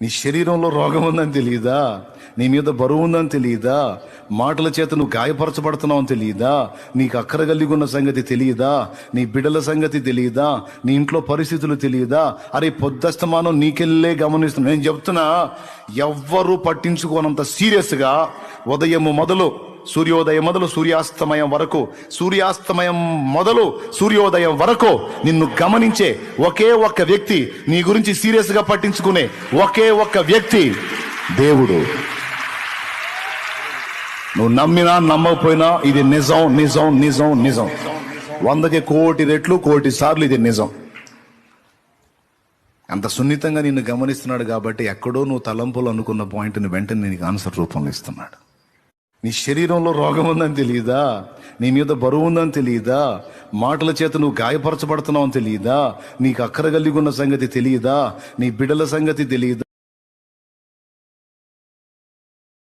నీ శరీరంలో రోగం ఉందని తెలియదా నీ మీద బరువు ఉందని తెలియదా మాటల చేత నువ్వు గాయపరచబడుతున్నావు అని తెలియదా నీకు అక్కర కలిగి ఉన్న సంగతి తెలియదా నీ బిడ్డల సంగతి తెలియదా నీ ఇంట్లో పరిస్థితులు తెలియదా అరే పొద్దస్తమానం నీకెళ్ళే గమనిస్తున్నా. నేను చెప్తున్నా ఎవ్వరూ పట్టించుకోనంత సీరియస్గా ఉదయం మొదలు సూర్యోదయం మొదలు సూర్యాస్తమయం వరకు సూర్యాస్తమయం మొదలు సూర్యోదయం వరకు నిన్ను గమనించే ఒకే ఒక్క వ్యక్తి నీ గురించి సీరియస్గా పట్టించుకునే ఒకే ఒక్క వ్యక్తి దేవుడు. నువ్వు నమ్మినా నమ్మకపోయినా ఇది నిజం నిజం నిజం నిజం. వందకి కోటి రెట్లు కోటి సార్లు ఇది నిజం. అంత సున్నితంగా నిన్ను గమనిస్తున్నాడు కాబట్టి ఎక్కడో నువ్వు తలంపులు అనుకున్న పాయింట్ని వెంటనే నీకు ఆన్సర్ రూపంలో ఇస్తున్నాడు. నీ శరీరంలో రోగం ఉందని తెలియదా నీ మీద బరువు ఉందని తెలియదా మాటల చేత నువ్వు గాయపరచబడుతున్నావు అని తెలియదా నీకు అక్కర కలిగి ఉన్న సంగతి తెలియదా నీ బిడ్డల సంగతి తెలియదా